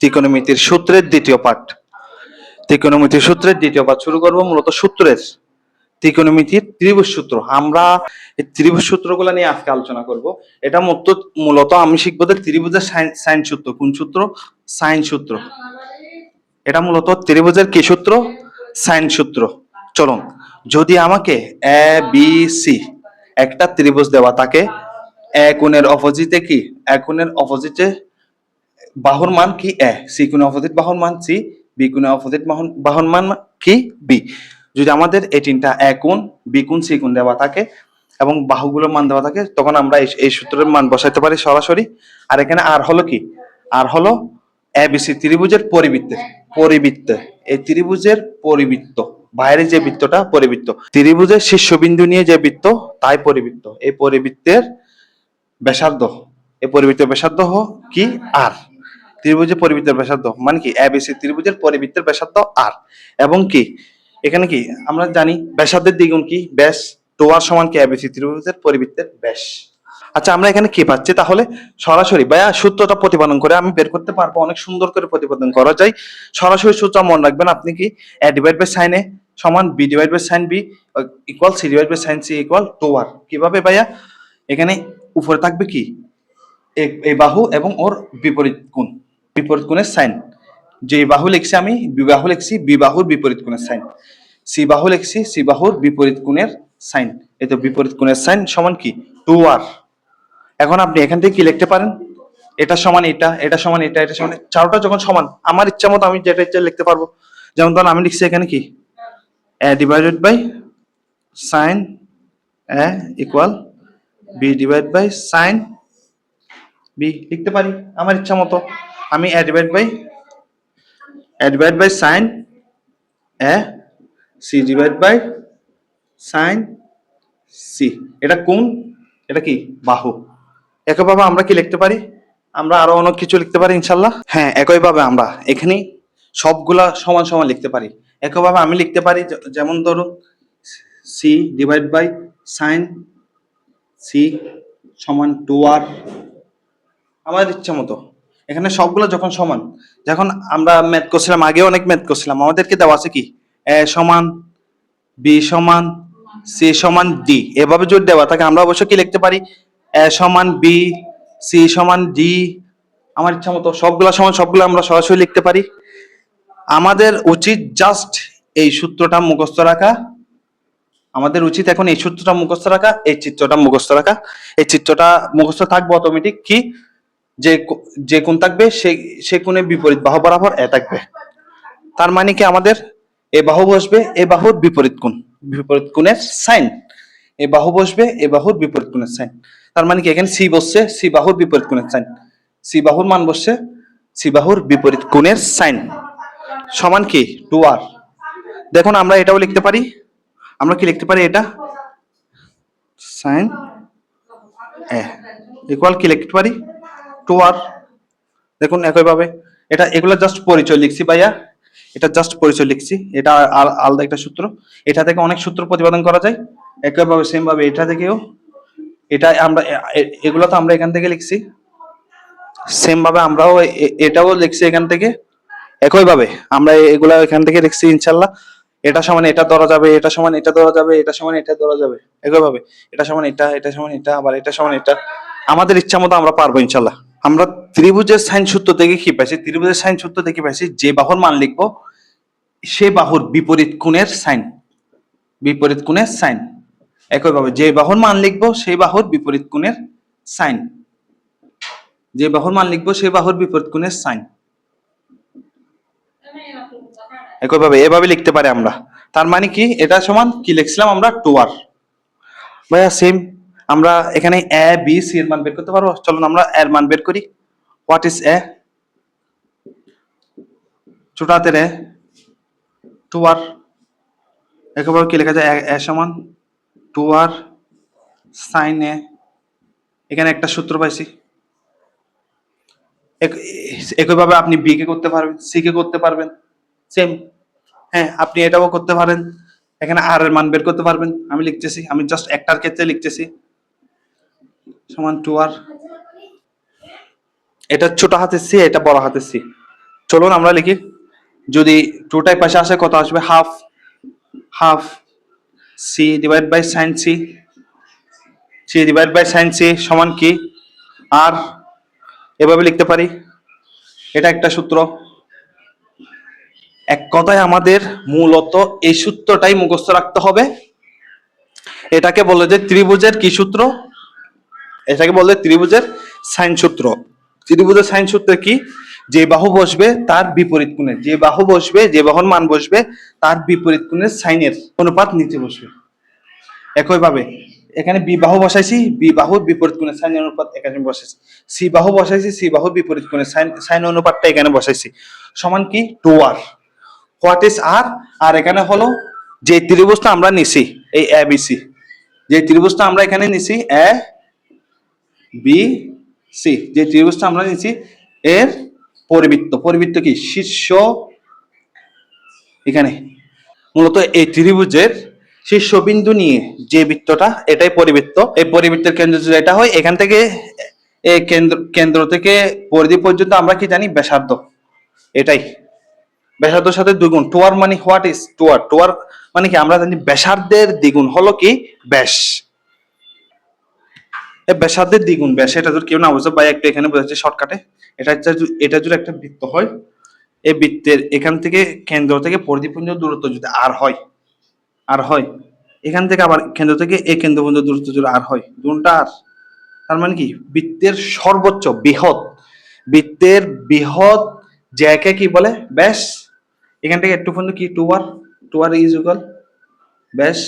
ত্রিকোণমিতির সূত্রের দ্বিতীয় পাঠ। সূত্রের দ্বিতীয় পাঠ শুরু মূলত সূত্রের। সূত্র আমরা এই নিয়ে আজকে আলোচনা করব। এটা মূলত আমি শিখব ত্রিভুজের সাইন সূত্র। কোন সূত্র? সাইন সূত্র। এটা মূলত ত্রিভুজের কি সূত্র? সাইন সূত্র। চলুন। যদি আমাকে এ বি সি একটা ত্রিভুজ দেওয়া থাকে এ কোণের অপোজিটে কি? এ কোণের অপোজিটে বাহুর মান কি? এ সি কোণের অপোজিট বাহুর মান সি বি কোণের অপোজিট বাহুর মান কি? বি যদি আমাদের এই তিনটা এ কোণ বি সি কোণ দেওয়া থাকে এবং বাহুগুলোর মান দেওয়া থাকে, তখন আমরা এই- সূত্রের মান বসাইতে পারি সরাসরি। আর এখানে আর হলো কি? আর হলো এবিসি ত্রিভুজের পরিবৃত্তে পরিবৃত্তে। এই ত্রিভুজের পরিবৃত্ত। বাইরে যে বৃত্তটা পরিবৃত্ত। ত্রিভুজের শীর্ষবিন্দু নিয়ে যে বৃত্ত, তাই পরিবৃত্ত। এই পরিবৃত্তের ব্যাসার্ধ। এই পরিবৃত্তের ব্যাসার্ধ কি? আর ত্রিভুজের পরিবৃত্তের ব্যাসার্ধ। মানে কি? এবিসি ত্রিভুজের পরিবৃত্তের ব্যাসার্ধ আর এবং কি? এখানে কি? আমরা জানি ব্যাসার্ধের দ্বিগুণ কি? ব্যাস টোয়ার সমান কি? এবিসি ত্রিভুজের পরিবৃত্তের ব্যাস। আচ্ছা আমরা এখানে কি পাচ্ছি? তাহলে সরাসরি, ভাইয়া, সূত্রটা প্রতিপাদন করে আমি বের করতে পারব। অনেক সুন্দর করে প্রতিপাদন করা যায়। সরাসরি সূত্র মনে রাখবেন, আপনি কি এ ডিভাইড বাই সাইন সমান B divide by sine B equal C divide by sine C equal two R কীভাবে ভাইয়া? এখানে উপরে থাকবে কি? এই বাহু এবং ওর বিপরীত কোণ বিপরীত কোণের সাইন যে বাহু লিখছি আমি বি বাহু লিখছি বি বাহুর বিপরীত কোণের সাইন সি বাহু লিখছি সি বাহুর বিপরীত কোণের সাইন এই তো বিপরীত কোণের সাইন সমান কি? টু আর এখন আপনি এখান থেকে কি লিখতে পারেন? এটা সমান এটা এটা সমান এটা এটা সমান। চারোটা যখন সমান, আমার ইচ্ছা মতো আমি যেটা ইচ্ছা লিখতে পারব। যেমন ধরুন আমি লিখছি এখানে কি? A divided by sine A equal B divide by sine B লিখতে পারি? আমার ইচ্ছা মতো। আমি A divide by A divide by sine A C divide by sine C এটা কোন? এটা কি? বাহু। একইভাবে আমরা কি লিখতে পারি? আমরা আরও অনেক কিছু লিখতে পারি ইনশাল্লাহ। হ্যাঁ একইভাবে আমরা। এখানে সবগুলা সমান সমান লিখতে পারি। একইভাবে আমি লিখতে পারি যেমন ধরুন C divide by sine C সমান টু আর আমার ইচ্ছা মতো। এখানে সবগুলো যখন সমান, যখন আমরা ম্যাথ করছিলাম আগে অনেক ম্যাথ করছিলাম, আমাদেরকে দেওয়া আছে কি? এ সমান বি সমান সি সমান ডি এভাবে যদি দেওয়া থাকে, আমরা অবশ্য কি লিখতে পারি? এ সমান বি সি সমান ডি আমার ইচ্ছা মতো সবগুলো সমান, সবগুলো আমরা সরাসরি লিখতে পারি। আমাদের উচিত জাস্ট এই সূত্রটা মুখস্থ রাখা। আমাদের উচিত এখন এই সূত্রটা মুখস্থ রাখা, এই চিত্রটা মুখস্থ রাখা। এই চিত্রটা মুখস্থ থাকবে অটোমেটিক কি? যে যে কোন থাকবে, সে সে কোণের বিপরীত বাহু বরাবর এ থাকবে। তার মানে কি আমাদের এ বাহু বসবে, এ বাহুর বিপরীত কোণ, বিপরীত কোণের সাইন। এ বাহু বসবে, এ বাহুর বিপরীত কোণের সাইন। তার মানে কি এখানে সি বসছে, সি বাহুর বিপরীত কোণের সাইন। সি বাহুর মান বসছে, সি বাহুর বিপরীত কোণের সাইন। সমান কি? টু আর দেখুন, আমরা এটাও লিখতে পারি। আমরা কি লিখতে পারি এটা? সাইন এ ইকুয়াল কি লিখতে পারি? টু আর দেখুন, একইভাবে। এটা, এগুলো জাস্ট পরিচয় লিখছি ভাইয়া। এটা জাস্ট পরিচয় লিখছি। এটা আলাদা একটা সূত্র। এটা থেকে অনেক সূত্র প্রতিপাদন করা যায়। একইভাবে সেম ভাবে এটা থেকেও। এটা আমরা এগুলো তো আমরা এখান থেকে লিখছি। সেম ভাবে আমরাও এটাও লিখছি এখান থেকে। একইভাবে আমরা এগুলা এখান থেকে লিখছি ইনশাল্লাহ। এটা সমান এটা ধরা যাবে, এটা সমান এটা ধরা যাবে, এটা সমান এটা ধরা যাবে। একইভাবে এটা সমান এটা এটা সমান এটা, আবার এটা সমান এটা। আমাদের ইচ্ছা মতো আমরা পারব ইনশাল্লাহ। আমরা ত্রিভুজের সাইন সূত্র থেকে কি পাইছি? ত্রিভুজের সাইন সূত্র থেকে পাইছি, যে বাহুর মান লিখব, সে বাহুর বিপরীত কোণের সাইন। বিপরীত কোণের সাইন। একইভাবে যে বাহুর মান লিখব সেই বাহুর বিপরীত কোণের সাইন। যে বাহুর মান লিখব সেই বাহুর বিপরীত কোণের সাইন। একইভাবে এভাবে লিখতে পারি আমরা। তার মানে কি? এটা সমান কি লিখছিলাম আমরা? টু আর ভাইয়া সেম আমরা এখানে এ বি সি এর মান বের করতে পারব? চলুন আমরা এর মান বের করি। হোয়াট ইজ এ ছোট হাতের এ টু আর একইভাবে কি লেখা যায়? এ সমান টু আর সাইন এ এখানে একটা সূত্র পাইছি। একইভাবে আপনি বি কে করতে পারবেন সি কে করতে পারবেন। সেম হ্যাঁ আপনি এটাও করতে পারেন। এখানে আর এর মান বের করতে পারবেন। আমি লিখতেছি, আমি জাস্ট একটার ক্ষেত্রে লিখতেছি। সমান টু আর এটা ছোট হাতের সি এটা বড় হাতের সি চলুন আমরা লিখি। যদি টুটাই পাশে আসে কত আসবে? Half half C divide by sine C C divide by sine C সমান কি? আর এভাবে লিখতে পারি। এটা একটা সূত্র। এক কথায় আমাদের মূলত এই সূত্রটাই মুখস্থ রাখতে হবে। এটাকে বলে যে ত্রিভুজের কি সূত্র? এটাকে বলে ত্রিভুজের সাইন সূত্র। ত্রিভুজের সাইন সূত্রে কি? যে বাহু বসবে তার বিপরীত কোণে। যে বাহু বসবে, যে বাহুর মান বসবে তার বিপরীত কোণের সাইনের অনুপাত নিচে বসবে। একইভাবে এখানে বি বাহু বসাইছি, বি বাহুর বিপরীত কোণে সাইন অনুপাত এখানে বসাইছি। সি বাহু বসাইছি, সি বাহুর বিপরীত কোণে সাইন সাইন অনুপাতটা এখানে বসাইছি। সমান কি? Two R. What is R R এখানে হলো যে ত্রিভুজটা আমরা নিছি, এই এ বি সি যে ত্রিভুজটা আমরা এখানে নিছি এ বি সি যে ত্রিভুজটা আমরা নিছি, এর পরিবৃত্ত। পরিবৃত্ত কি? শীর্ষ এখানে। মূলত এই ত্রিভুজের শীর্ষবিন্দু নিয়ে যে বৃত্তটা, এটাই পরিবৃত্ত। এই পরিবৃত্তের কেন্দ্র এটা হয়, এখান থেকে এই কেন্দ্র কেন্দ্র থেকে পরিধি পর্যন্ত আমরা কি জানি? ব্যাসার্ধ। এটাই। ব্যাসার্ধের সাথে দ্বিগুণ। টুয়ার মানে হোয়াট ইজ টুয়ার? টুয়ার মানে কি? আমরা জানি ব্যাসার্ধের দ্বিগুণ হলো কি? ব্যাস। ব্যাসার্ধের দ্বিগুণ, ব্যাস। এটা যদি কেউ না বুঝতে পারে একটু এখানে বোঝাচ্ছে শর্টকাটে এটা এটা যদি একটা বৃত্ত হয়, এই বৃত্তের এখান থেকে কেন্দ্র থেকে পরিধি দূরত্ব যদি আর হয় আর হয়, এখান থেকে আবার কেন্দ্র থেকে এই কেন্দ্র পর্যন্ত দূরত্ব যদি আর হয়, দুটা আর তার মানে কি? বৃত্তের সর্বোচ্চ বৃহৎ, বৃত্তের বৃহৎ জ্যাকে কি বলে? ব্যাস। এখান থেকে একটু পর্যন্ত কি two R two R is equal ব্যাস।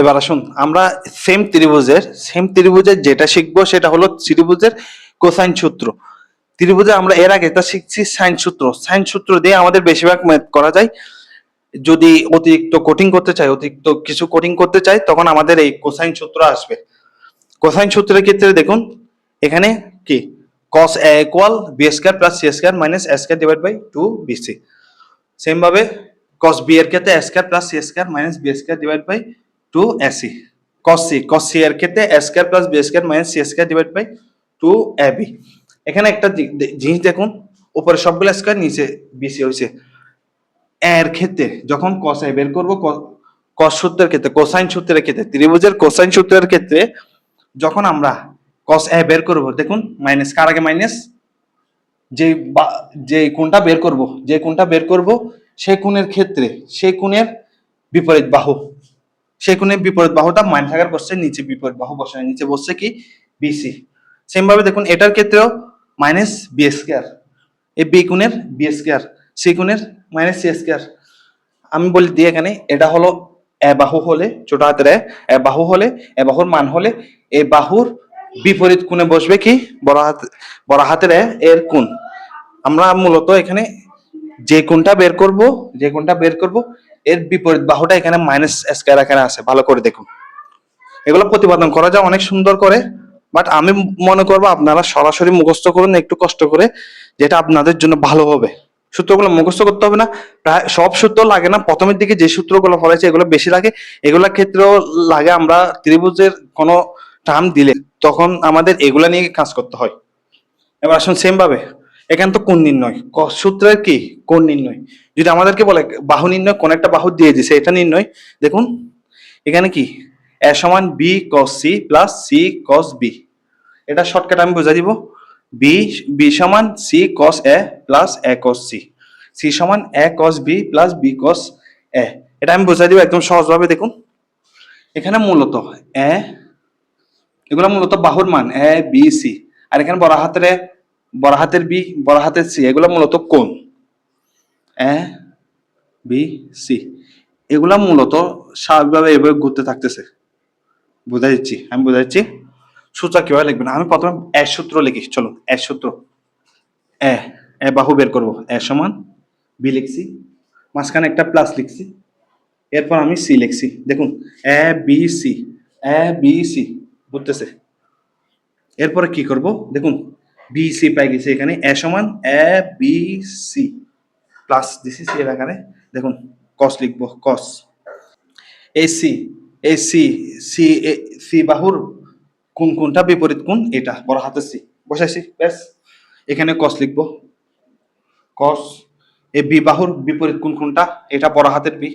এবার আসুন, আমরা সেম ত্রিভুজের সেম ত্রিভুজের যেটা শিখব সেটা হলো ত্রিভুজের কোসাইন সূত্র। ত্রিভুজে আমরা এর আগে তা শিখছি সাইন সূত্র। সাইন সূত্র দিয়ে আমাদের বেশিরভাগ ম্যাথ করা যায়। যদি অতিরিক্ত কোটিং করতে চাই, অতিরিক্ত কিছু কোটিং করতে চাই, তখন আমাদের এই কোসাইন সূত্র আসবে। কোসাইন সূত্রের ক্ষেত্রে দেখুন, এখানে কি? Cos a equal B square plus C square minus A square divide by two BC same ভাবে cos b এর ক্ষেত্রে a square plus C square minus B square divide by two AC cos c cos c এর ক্ষেত্রে a square plus B square minus C square divide by two AB এখানে একটা জিনিস দেখুন, উপরে সবগুলো স্কয়ার নিচে বিসি হয়েছে এর ক্ষেত্রে যখন cos a বের করব, cos সূত্রের ক্ষেত্রে কোসাইন সূত্রের ক্ষেত্রে, ত্রিভুজের কোসাইন সূত্রের ক্ষেত্রে, যখন আমরা cos a বের করব দেখুন মাইনাস কার আগে মাইনাস যে যে কোণটা বের করব যে কোণটা বের করব সেই কোণের ক্ষেত্রে সেই কোণের বিপরীত বাহু। সেই কোণের বিপরীত বাহুটা মাইনাস আকার বসছে নিচে বিপরীত বাহু বসে নিচে বসছে কি? বিসি সেম ভাবে দেখুন এটার ক্ষেত্রেও মাইনাস বি স্কয়ার এই বি কোণের বি স্কয়ার সি কোণের মাইনাস সি স্কয়ার আমি বলি দিই এখানে এটা হলো এ বাহু হলে ছোট হাতের এ, এ বাহু হলে এ বাহুর মান হলে এই বাহুর বিপরীত কোণে বসবে কি? বড় হাত, বড় হাতের এর কোণ। আমরা মূলত এখানে যে কোণটা বের করব, যে কোণটা বের করব, এর বিপরীত বাহুটা এখানে মাইনাস স্কয়ার এখানে আছে। ভালো করে দেখুন। এগুলো প্রতিপাদন করা যায়, অনেক সুন্দর করে। বাট আমি মনে করব আপনারা সরাসরি মুখস্থ করুন, একটু কষ্ট করে, যেটা আপনাদের জন্য ভালো হবে। সূত্রগুলো মুখস্থ করতে হবে না। প্রায় সব সূত্র লাগে না। প্রথমের দিকে যে সূত্রগুলো ফলাইছে, এগুলো বেশি লাগে। এগুলোর ক্ষেত্রেও লাগে আমরা ত্রিভুজের কোনো টার্ম দিলে তখন আমাদের এগুলা নিয়ে কাজ করতে হয়। এবার আসুন সেম ভাবে, এখানে তো কোন নির্ণয়? সূত্রের কি? কোন নির্ণয়? যদি আমাদেরকে বলে বাহু নির্ণয়, কোন একটা বাহু দিয়ে দিছে, এটা নির্ণয়। দেখুন, এখানে কি? এ সমান B cos C plus C cos B এটা শর্টকাট আমি বুঝাই দিব। বি বি সমান C cos A plus A cos C C সমান A cos B plus B cos A এটা আমি বুঝাই দিব একদম সহজভাবে, দেখুন। এখানে মূলত এ এগুলো মূলত বাহুর মান এ বি সি আর এখানে বড় হাতের বড় হাতের বি বড় হাতের সি এগুলো মূলত কোন এ বি সি এগুলা মূলত স্বাভাবিকভাবে এভাবে ঘুরতে থাকতেছে। বুঝাই দিচ্ছি আমি বুঝাই দিচ্ছি সূত্র কীভাবে লিখবেন? আমি প্রথমে এর সূত্র লিখি চলো এর সূত্র। এ এ বাহু বের করব। এ সমান বি লিখছি, মাঝখানে একটা প্লাস লিখছি, এরপর আমি সি লিখছি। দেখুন A B C A B C বুঝতেছে? এরপরে কি করব? দেখুন বি সি পাই গেছে এখানে এ সমান এ বি সি প্লাস দিছি সি আকারে দেখুন কস লিখব কস এ সি এই সি সি এ সি বাহুর কোন কোনটা? বিপরীত কোন? এটা, বড় হাতের সি বসাইছি, ব্যাস। এখানে কস লিখব। কস এ বি বাহুর বিপরীত কোন কোনটা? এটা বড় হাতের বি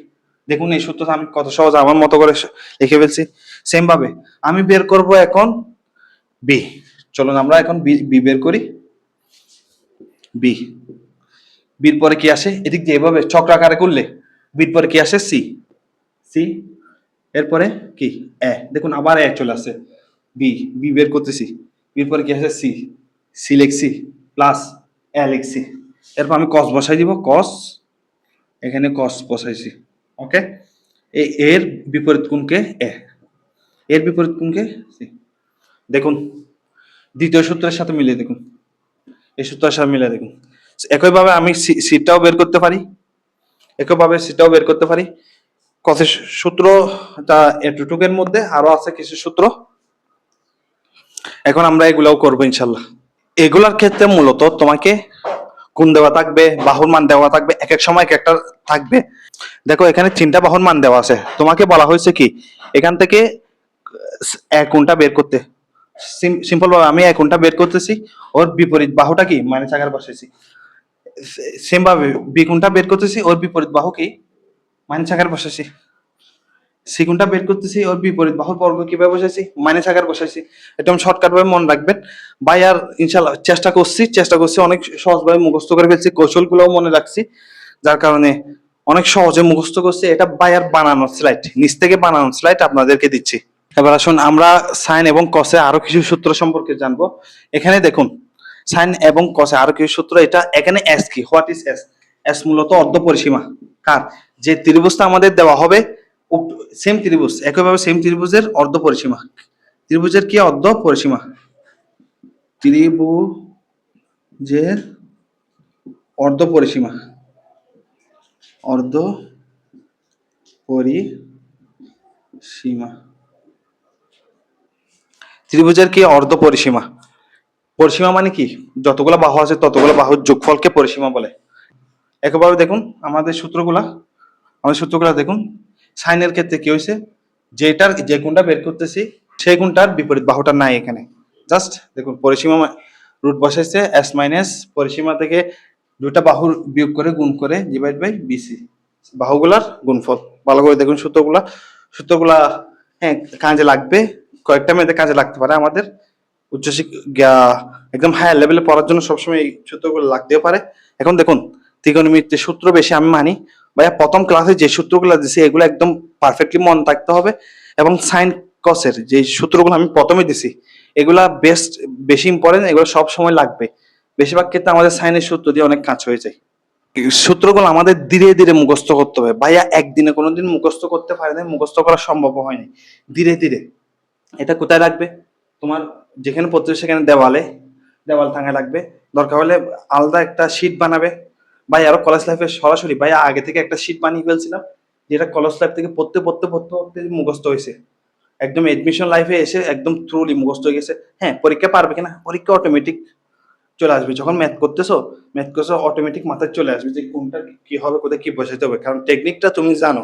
দেখুন, এই সূত্রটা আমি কত সহজ আমার মতো করে লিখে ফেলছি। সেম ভাবে। আমি বের করব এখন বি চলুন আমরা এখন বি বের করি। বি বির পরে কি আসে? এদিক দিয়ে এভাবে চক্রাকারে করলে বির পরে কি আসে? সি সি এরপরে কি? এ দেখুন, আবার এ চলে আসে। বি বি বের করতেছি। বির পরে কি আসে? সি সি লিখছি। প্লাস এ লিখছি। এরপর আমি কস বসাই দিব। কস এখানে কস বসাইছি। ওকে এর বিপরীত কোণকে এ এর বিপরীত কোণকে সি। দেখুন, দ্বিতীয় সূত্রের সাথে মিলিয়ে দেখুন। এই সূত্রের সাথে মিলিয়ে দেখুন। একইভাবে আমি সি- সিটাও বের করতে পারি। একইভাবে সিটাও বের করতে পারি। কত সূত্রটা এটুটুকের মধ্যে আরও আছে কিছু সূত্র। এখন আমরা এগুলাও করব ইনশাল্লাহ। এগুলার ক্ষেত্রে মূলত তোমাকে কোন দেওয়া থাকবে, বাহুর মান দেওয়া থাকবে এক এক সময় এক একটা থাকবে। দেখো, এখানে তিনটা বাহুর মান দেওয়া আছে। তোমাকে বলা হয়েছে কি, এখান থেকে কোনটা বের করতে। সিম্পল ভাবে আমি কোনটা বের করতেছি, ওর বিপরীত বাহুটা কি? মাইনাস আকার বসাইছি। সেম ভাবে বি কোনটা বের করতেছি, ওর বিপরীত বাহু কি? মাইনাস আকার বসাইছি। সি কোনটা বের করতেছি, ওর বিপরীত বাহুর বর্গ কীভাবে বসাইছি? মাইনাস আকার বসাইছি। একদম শর্টকাট ভাবে মনে রাখবেন। ভাই, আর ইনশাল্লাহ চেষ্টা করছি চেষ্টা করছি অনেক সহজভাবে মুখস্থ করে ফেলছি, কৌশলগুলোও মনে রাখছি, যার কারণে অনেক সহজে মুখস্থ করছি। এটা বায়ার বানানো স্লাইড নিচ থেকে বানানো স্লাইড আপনাদেরকে দিচ্ছি। এবার আসুন আমরা সাইন এবং কসে আরও কিছু সূত্র সম্পর্কে জানব। এখানে দেখুন, সাইন এবং কসে আরও কিছু সূত্র, এটা এখানে এস কি? হোয়াট ইজ এস এস মূলত অর্ধ পরিসীমা। কার? যে ত্রিভুজটা আমাদের দেওয়া হবে সেম ত্রিভুজ, একইভাবে সেম ত্রিভুজের অর্ধ পরিসীমা। ত্রিভুজের কি অর্ধ পরিসীমা? ত্রিভুজের অর্ধ পরিসীমা। অর্ধ পরিসীমা। ত্রিভুজের কি অর্ধ পরিসীমা। পরিসীমা মানে কি? যতগুলো বাহু আছে ততগুলো বাহুর যোগফলকে পরিসীমা বলে। একইভাবে দেখুন, আমাদের সূত্রগুলা আমাদের সূত্রগুলা দেখুন, সাইনের ক্ষেত্রে কি হয়েছে? যেটার যে কোনটা বের করতেছি, সেই কোনটার বিপরীত বাহুটা নাই এখানে। জাস্ট দেখুন, পরিসীমা রুট বসাইছে এস মাইনাস পরিসীমা থেকে দুটা বাহুর বিয়োগ করে গুণ করে ডিভাইড বাই বিসি বাহুগুলার গুণফল। ভালো করে দেখুন সূত্রগুলা। সূত্রগুলা হ্যাঁ কাজে লাগবে। কয়েকটা মেয়েদের কাজে লাগতে পারে। আমাদের উচ্চশিক্ষা একদম হায়ার লেভেলে পড়ার জন্য সবসময় এই সূত্রগুলো লাগতেও পারে। এখন দেখুন, ত্রিকোণমিতির সূত্র বেশি আমি মানি। ভাইয়া, প্রথম ক্লাসে যে সূত্রগুলো দিছি, এগুলো একদম পারফেক্টলি মন থাকতে হবে। এবং সাইন কসের যে সূত্রগুলো আমি প্রথমে দিছি, এগুলা বেস্ট বেশি ইম্পর্টেন্ট এগুলো সব সময় লাগবে। বেশিরভাগ ক্ষেত্রে আমাদের সাইনের সূত্র দিয়ে অনেক কাজ হয়ে যায়। সূত্রগুলো আমাদের ধীরে ধীরে মুখস্থ করতে হবে। ভাইয়া, একদিনে কোনোদিন মুখস্থ করতে পারে না মুখস্থ করা সম্ভব হয়নি। ধীরে ধীরে। এটা কোথায় রাখবে? তোমার যেখানে পড়তে সেখানে দেওয়ালে, দেওয়াল টাঙায় রাখবে দরকার হলে আলাদা একটা শীট বানাবে। ভাই, আরও কলেজ লাইফে সরাসরি, ভাই, আগে থেকে একটা শীট বানিয়ে ফেলছিলাম, যেটা কলেজ লাইফ থেকে পড়তে পড়তে পড়তে পড়তে মুখস্থ হয়েছে। একদম এডমিশন লাইফে এসে একদম থ্রুলি মুখস্থ হয়ে গেছে। হ্যাঁ পরীক্ষা পারবে কিনা? পরীক্ষা অটোমেটিক চলে আসবে। যখন ম্যাথ করতেছো ম্যাথ করছ অটোমেটিক মাথায় চলে আসবে যে কোনটা কি হবে, কোথায় কি বসাইতে হবে। কারণ টেকনিকটা তুমি জানো।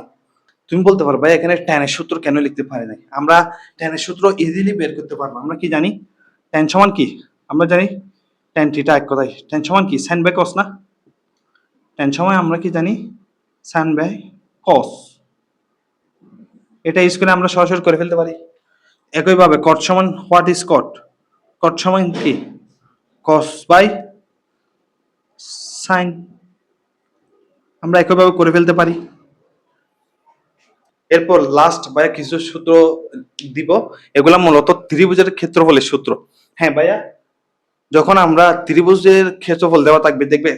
তুমি বলতে পারো, ভাই, এখানে ট্যানের সূত্র কেন লিখতে পারি নাই? আমরা ট্যানের সূত্র ইজিলি বের করতে পারব। আমরা কি জানি? ট্যান সমান কি? আমরা জানি ট্যান থিটা এক কথায়। ট্যান সমান কি? সাইন বাই কস না? ট্যান সময় আমরা কি জানি? সাইন বাই কস এটা ইউজ করে আমরা সরাসরি করে ফেলতে পারি। একইভাবে কট সমান হোয়াট ইজ কট কট সমান কি? কস বাই সাইন আমরা একইভাবে করে ফেলতে পারি। এরপর লাস্ট ভাইয়া কিছু সূত্র দিব। এগুলা মূলত ত্রিভুজের ক্ষেত্রফলের সূত্র। হ্যাঁ ভাইয়া? যখন আমরা ত্রিভুজের ক্ষেত্রফল দেওয়া থাকবে, দেখবে,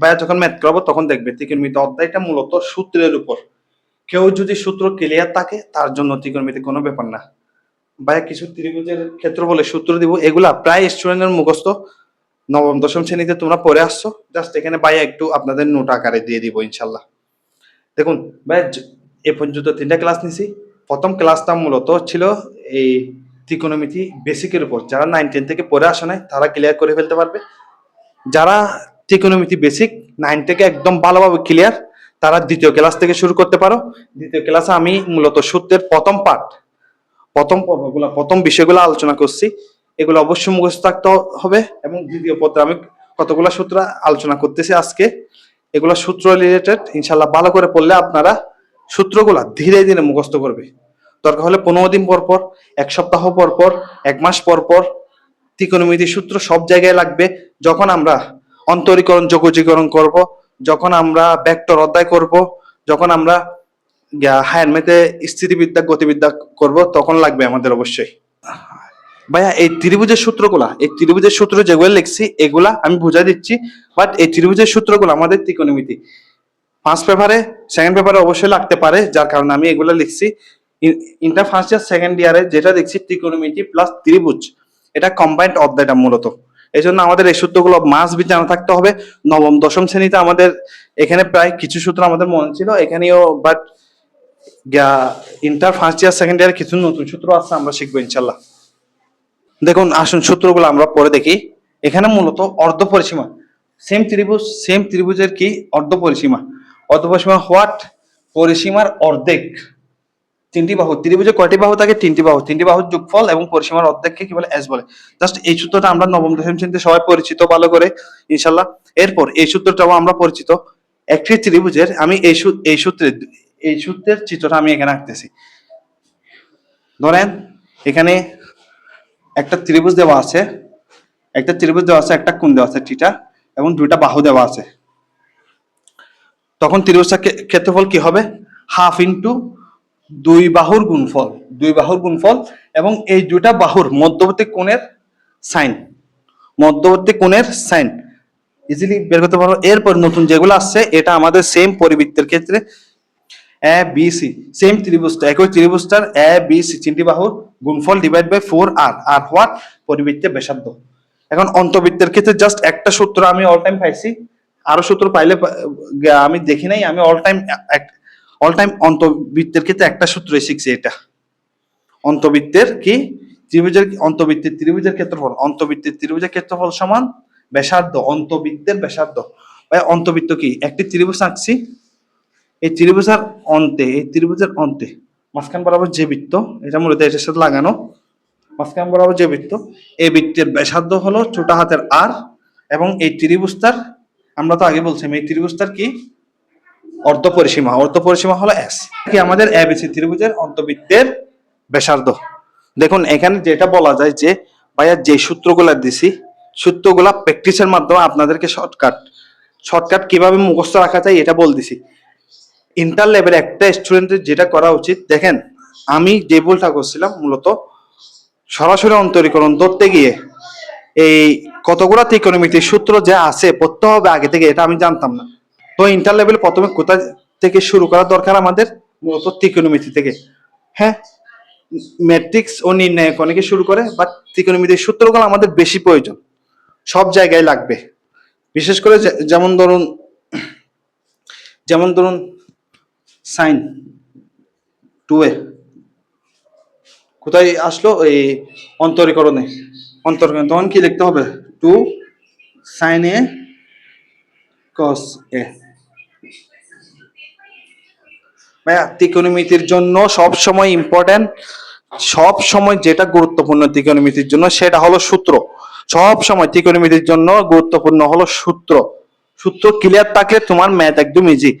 ভাইয়া যখন ম্যাথ করাবো, তখন দেখবে ত্রিকোণমিতি অধ্যায়টা মূলত সূত্রের উপর। কেউ যদি সূত্র ক্লিয়ার থাকে, তার জন্য ত্রিকোণমিতি কোনো ব্যাপার না। ভাইয়া, কিছু ত্রিভুজের ক্ষেত্রফলের সূত্র দিব। এগুলা প্রায় স্টুডেন্টের মুখস্থ। নবম, দশম শ্রেণীতে তোমরা পড়ে আসছো। জাস্ট এখানে ভাইয়া একটু আপনাদের নোট আকারে দিয়ে দিব, ইনশাল্লাহ। দেখুন ভাই এ পর্যন্ত তিনটা ক্লাস নিছি। প্রথম ক্লাসটা মূলত ছিল এই ত্রিকোণমিতি বেসিকের উপর। যারা নাইন টেন থেকে পড়ে আসে নাই, তারা ক্লিয়ার করে ফেলতে পারবে। যারা ত্রিকোণমিতি বেসিক নাইন থেকে একদম ভালোভাবে ক্লিয়ার তারা দ্বিতীয় ক্লাস থেকে শুরু করতে পারো। দ্বিতীয় ক্লাসে আমি মূলত সূত্রের প্রথম পার্ট প্রথম পর্বগুলো, প্রথম বিষয়গুলো আলোচনা করছি। এগুলো অবশ্যই মুখস্থ থাকতে হবে এবং দ্বিতীয় পত্রে আমি কতগুলো সূত্র আলোচনা করতেছি আজকে, এগুলো সূত্র রিলেটেড ইনশাল্লাহ ভালো করে পড়লে আপনারা সূত্রগুলা ধীরে ধীরে মুখস্থ করবে। দরকার হলে পনেরো দিন পর পর, এক সপ্তাহ পর পর, এক মাস পর পর, ত্রিকোণমিতি সূত্র সব জায়গায় লাগবে। যখন আমরা অন্তরীকরণ যোগজীকরণ করব, যখন আমরা ভেক্টর অধ্যায় করব, যখন আমরা হায়ার স্থিতিবিদ্যা, গতিবিদ্যা করব, তখন লাগবে আমাদের অবশ্যই। ভাইয়া, এই ত্রিভুজের সূত্রগুলা, এই ত্রিভুজের সূত্র যেগুলো লিখছি, এগুলা আমি বুঝাই দিচ্ছি বাট এই ত্রিভুজের সূত্রগুলো আমাদের ত্রিকোণমিতি। ফার্স্ট পেপারে সেকেন্ড পেপারে অবশ্যই লাগতে পারে, যার কারণে আমি এগুলো লিখছি। ইন্টার ফার্স্ট ইয়ার সেকেন্ড ইয়ারে যেটা দেখছি ত্রিকোণমিতি প্লাস ত্রিভুজ, এটা কম্বাইন্ড অধ্যায়টা মূলত। এই জন্য আমাদের এই সূত্রগুলো মাস জানা থাকতে হবে। নবম, দশম শ্রেণীতে আমাদের এখানে প্রায় কিছু সূত্র আমাদের মনে ছিল, এখানেও but inter first year second year কিছু নতুন সূত্র আছে, আমরা শিখব ইনশাল্লাহ দেখুন, আসুন সূত্রগুলো আমরা পরে দেখি। এখানে মূলত অর্ধ পরিসীমা সেম ত্রিভুজ সেম ত্রিভুজের কি? অর্ধ পরিসীমা অর্ধ পরিসীমা হোয়াট? পরিসীমার অর্ধেক। তিনটি বাহু, ত্রিভুজে কয়টি বাহু থাকে? তিনটি বাহু। তিনটি বাহুর যোগফল এবং পরিসীমার অর্ধেককে কি বলে? এস বলে। জাস্ট এই সূত্রটা আমরা নবম দশম শ্রেণীতে সবাই পরিচিত ভালো করে ইনশাল্লাহ এরপর এই সূত্রটাও আমরা পরিচিত। একটি ত্রিভুজের, আমি এই এই সূত্রের এই সূত্রের চিত্রটা আমি এখানে আঁকতেছি। ধরেন, এখানে একটা ত্রিভুজ দেওয়া আছে। একটা ত্রিভুজ দেওয়া আছে, একটা কোণ দেওয়া আছে, থিটা, এবং দুইটা বাহু দেওয়া আছে। তখন ত্রিভুজটার ক্ষে- ক্ষেত্রফল কি হবে? হাফ ইন্টু দুই বাহুর গুণফল, দুই বাহুর গুণফল এবং এই দুইটা বাহুর মধ্যবর্তী কোণের সাইন, মধ্যবর্তী কোণের সাইন। ইজিলি বের করতে পারব এরপর নতুন যেগুলো আসছে, এটা আমাদের সেম পরিবৃত্তের ক্ষেত্রে এ বি সি সেম ত্রিভুজটা, একই ত্রিভুজটার এ বি সি তিনটি বাহুর গুণফল divide by four R R what পরিবৃত্তের ব্যাসার্ধ। এখন অন্তবৃত্তের ক্ষেত্রে জাস্ট একটা সূত্র আমি অল টাইম পাইছি। আরও সূত্র পাইলে আমি দেখি নাই, আমি অল টাইম অল টাইম অন্তবৃত্তের ক্ষেত্রে একটা সূত্রই শিখছি এটা। অন্তবৃত্তের কি? ত্রিভুজের অন্তবৃত্তের ত্রিভুজের ক্ষেত্রফল। অন্তবৃত্তের ত্রিভুজের ক্ষেত্রফল সমান ব্যাসার্ধ। অন্তবৃত্তের ব্যাসার্ধ। ভাই অন্তবৃত্ত কি? একটি ত্রিভুজ আঁকছি। এই ত্রিভুজের অন্তে, এই ত্রিভুজের অন্তে, মাঝখান বরাবর যে বৃত্ত, এটা মূলত এটার সাথে লাগানো। মাঝখান বরাবর যে বৃত্ত, এই বৃত্তের ব্যাসার্ধ হলো ছোট হাতের আর এবং এই ত্রিভুজটার আমরা তো আগে বলছিলাম এই ত্রিভুজটার কি? অর্ধ পরিসীমা অর্ধ পরিসীমা হলো এস কি আমাদের এবিসি ত্রিভুজের অন্তবৃত্তের ব্যাসার্ধ? দেখুন, এখানে যেটা বলা যায় যে, ভাইয়া, যে সূত্রগুলা দিছি, সূত্রগুলা প্র্যাকটিসের মাধ্যমে আপনাদেরকে শর্টকাট শর্টকাট কীভাবে মুখস্থ রাখা যায়, এটা বল দিছি। ইন্টার লেভেল একটা স্টুডেন্টের যেটা করা উচিত, দেখেন, আমি যে ভুলটা করছিলাম, মূলত সরাসরি অন্তরীকরণ ধরতে গিয়ে এই কতগুলো ত্রিকোণমিতির সূত্র যে আছে, পড়তে হবে আগে থেকে, এটা আমি জানতাম না। তো ইন্টার লেভেল প্রথমে কোথা থেকে শুরু করা দরকার আমাদের? মূলত ত্রিকোণমিতি থেকে। হ্যাঁ ম্যাট্রিক্স ও নির্ণায়ক অনেকে শুরু করে বা ত্রিকোণমিতির সূত্রগুলো আমাদের বেশি প্রয়োজন। সব জায়গায় লাগবে। বিশেষ করে যেমন ধরুন যেমন ধরুন সাইন টু এ কোথায় আসলো? এই অন্তরীকরণে। অন্তরীকরণ, তখন কি লিখতে হবে? Two sine A cos A. ভাইয়া, ত্রিকোণমিতির জন্য সব সময় ইম্পর্টেন্ট সব সময় যেটা গুরুত্বপূর্ণ ত্রিকোণমিতির জন্য সেটা হলো সূত্র। সব সময় ত্রিকোণমিতির জন্য গুরুত্বপূর্ণ হলো সূত্র। সূত্র ক্লিয়ার থাকলে তোমার ম্যাথ একদম ইজি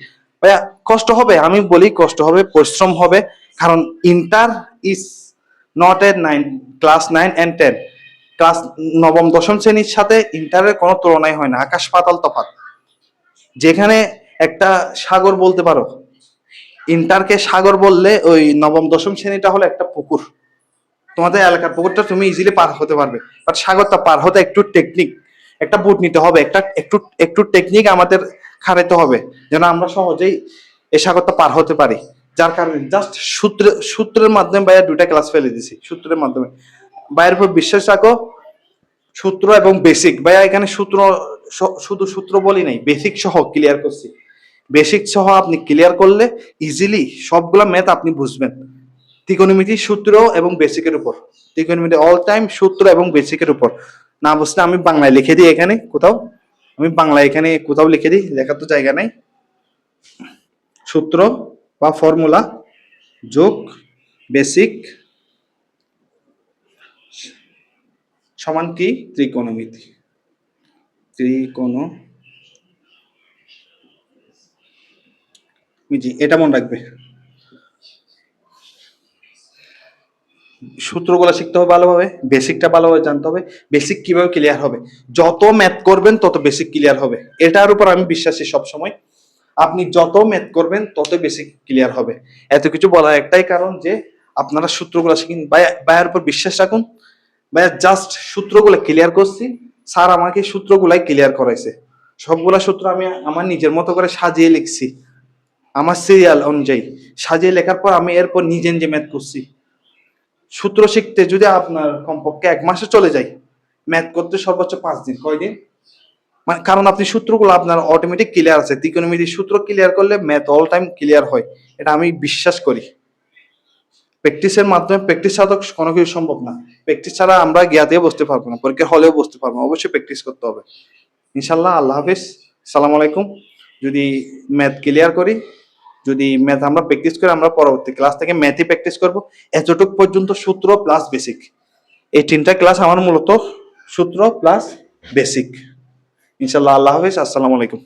ভাইয়া, কষ্ট হবে, আমি বলি কষ্ট হবে, পরিশ্রম হবে, কারণ inter is not a nine class nine and ten class নবম দশম শ্রেণির সাথে ইন্টারের কোনো তুলনাই হয় না, আকাশ পাতাল তফাত যেখানে একটা সাগর বলতে পারো, ইন্টারকে সাগর বললে ওই নবম দশম শ্রেণীটা হলো একটা পুকুর। তোমাদের এলাকার পুকুরটা তুমি ইজিলি পার হতে পারবে। বাট সাগরটা পার হতে একটু টেকনিক একটা বুট নিতে হবে, একটা একটু একটু টেকনিক আমাদের খারাইতে হবে, যেন আমরা সহজেই এই সাগরটা পার হতে পারি। যার কারণে জাস্ট সূত্র, সূত্রের মাধ্যমে বাইরে দুইটা ক্লাস ফেলে দিছি, সূত্রের মাধ্যমে। বাইরের উপর বিশ্বাস রাখো, সূত্র এবং বেসিক ভাইয়া, এখানে সূত্র শুধু সূত্র বলি নাই বেসিক সহ ক্লিয়ার করছি। বেসিক সহ আপনি ক্লিয়ার করলে ইজিলি সবগুলা ম্যাথ আপনি বুঝবেন। ত্রিকোণমিতি সূত্র এবং বেসিকের উপর। ত্রিকোণমিতি অল টাইম সূত্র এবং বেসিকের উপর। না বুঝলে আমি বাংলায় লিখে দিই এখানে, কোথাও। আমি বাংলায় এখানে কোথাও লিখে দিই, লেখার তো জায়গা নাই। সূত্র বা ফর্মুলা যোগ বেসিক সমান কি? ত্রিকোণমিতি। ত্রিকোণ মিতি এটা মনে রাখবে। সূত্রগুলো শিখতে হবে ভালোভাবে, বেসিকটা ভালোভাবে জানতে হবে, বেসিক কীভাবে ক্লিয়ার হবে। যত ম্যাথ করবেন, তত বেসিক ক্লিয়ার হবে। এটার উপর আমি বিশ্বাসী সব সময় আপনি যত ম্যাথ করবেন, তত বেসিক ক্লিয়ার হবে। এত কিছু বলার একটাই কারণ যে, আপনারা সূত্রগুলো শিখেন বায়ের উপর বিশ্বাস রাখুন। ভাইয়া জাস্ট সূত্রগুলো ক্লিয়ার করছি। স্যার আমাকে সূত্রগুলাই ক্লিয়ার করাইছে। সবগুলা সূত্র আমি আমার নিজের মতো করে সাজিয়ে লিখছি। আমার সিরিয়াল অনুযায়ী। সাজিয়ে লেখার পর আমি এরপর নিজে নিজে ম্যাথ করছি। সূত্র শিখতে যদি আপনার কমপক্ষে এক মাসে চলে যায় ম্যাথ করতে সর্বোচ্চ পাঁচ দিন। কয়দিন মানে কারণ আপনি সূত্রগুলো আপনার অটোমেটিক ক্লিয়ার আছে। ত্রিকোণমিতির সূত্র ক্লিয়ার করলে ম্যাথ অল টাইম ক্লিয়ার হয়। এটা আমি বিশ্বাস করি। প্র্যাকটিসের মাধ্যমে প্র্যাকটিস ছাড়া তো কোনো কিছু সম্ভব না। প্র্যাকটিস ছাড়া আমরা জ্ঞাতে বসতে পারব না, পরীক্ষা হলেও বসতে পারব না, অবশ্যই প্র্যাকটিস করতে হবে। ইনশাল্লাহ আল্লাহ হাফিজ। সালাম আলাইকুম। যদি ম্যাথ ক্লিয়ার করি, যদি ম্যাথ আমরা প্র্যাকটিস করে, আমরা পরবর্তী ক্লাস থেকে ম্যাথই প্র্যাকটিস করব। এতটুকু পর্যন্ত সূত্র প্লাস বেসিক এই তিনটা ক্লাস আমার মূলত সূত্র প্লাস বেসিক ইনশাল্লাহ আল্লাহ হাফিজ। আসসালামু আলাইকুম।